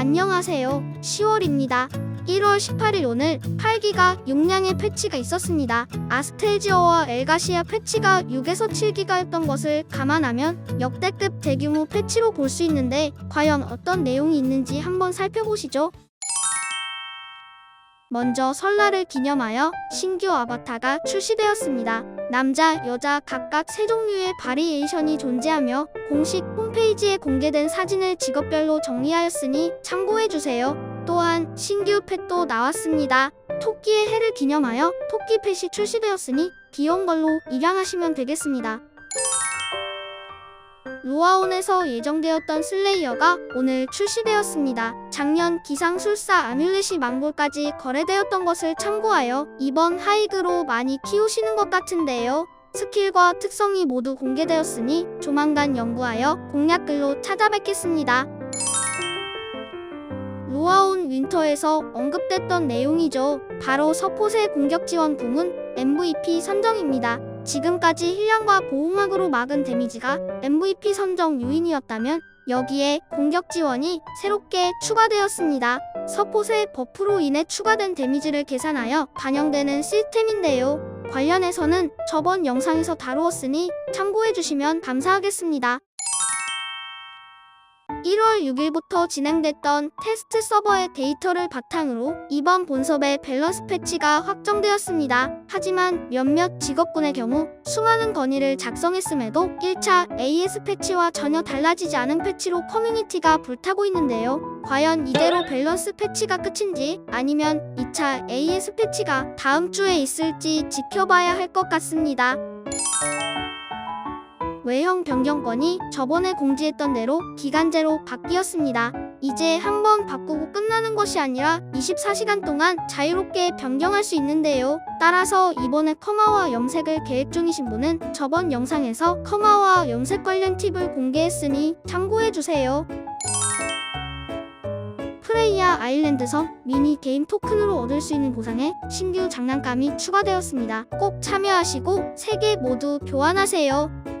안녕하세요. 10월입니다. 1월 18일 오늘 8기가 용량의 패치가 있었습니다. 아스텔지어와 엘가시아 패치가 6에서 7기가였던 것을 감안하면 역대급 대규모 패치로 볼 수 있는데 과연 어떤 내용이 있는지 한번 살펴보시죠. 먼저 설날을 기념하여 신규 아바타가 출시되었습니다. 남자, 여자 각각 세 종류의 바리에이션이 존재하며 공식 홈페이지에 공개된 사진을 직업별로 정리하였으니 참고해주세요. 또한 신규 펫도 나왔습니다. 토끼의 해를 기념하여 토끼 펫이 출시되었으니 귀여운 걸로 입양하시면 되겠습니다. 루아온에서 예정되었던 슬레이어가 오늘 출시되었습니다. 작년 기상술사 아뮬렛이 망골까지 거래되었던 것을 참고하여 이번 하이그로 많이 키우시는 것 같은데요. 스킬과 특성이 모두 공개되었으니 조만간 연구하여 공략글로 찾아뵙겠습니다. 루아온 윈터에서 언급됐던 내용이죠. 바로 서폿의 공격 지원 부문 MVP 선정입니다. 지금까지 힐량과 보호막으로 막은 데미지가 MVP 선정 요인이었다면 여기에 공격 지원이 새롭게 추가되었습니다. 서폿의 버프로 인해 추가된 데미지를 계산하여 반영되는 시스템인데요. 관련해서는 저번 영상에서 다루었으니 참고해주시면 감사하겠습니다. 1월 6일부터 진행됐던 테스트 서버의 데이터를 바탕으로 이번 본섭의 밸런스 패치가 확정되었습니다. 하지만 몇몇 직업군의 경우 수많은 건의를 작성했음에도 1차 AS 패치와 전혀 달라지지 않은 패치로 커뮤니티가 불타고 있는데요. 과연 이대로 밸런스 패치가 끝인지 아니면 2차 AS 패치가 다음 주에 있을지 지켜봐야 할 것 같습니다. 외형 변경권이 저번에 공지했던 대로 기간제로 바뀌었습니다. 이제 한 번 바꾸고 끝나는 것이 아니라 24시간 동안 자유롭게 변경할 수 있는데요. 따라서 이번에 커마와 염색을 계획 중이신 분은 저번 영상에서 커마와 염색 관련 팁을 공개했으니 참고해주세요. 프레이야 아일랜드 섬 미니 게임 토큰으로 얻을 수 있는 보상에 신규 장난감이 추가되었습니다. 꼭 참여하시고 3개 모두 교환하세요.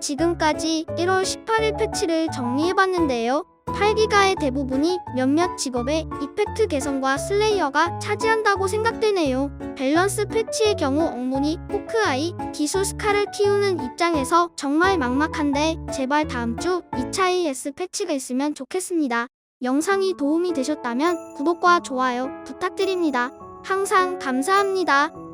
지금까지 1월 18일 패치를 정리해봤는데요. 8기가의 대부분이 몇몇 직업의 이펙트 개선과 슬레이어가 차지한다고 생각되네요. 밸런스 패치의 경우 엉문이 호크아이, 기술 스카를 키우는 입장에서 정말 막막한데 제발 다음 주 2차 AS 패치가 있으면 좋겠습니다. 영상이 도움이 되셨다면 구독과 좋아요 부탁드립니다. 항상 감사합니다.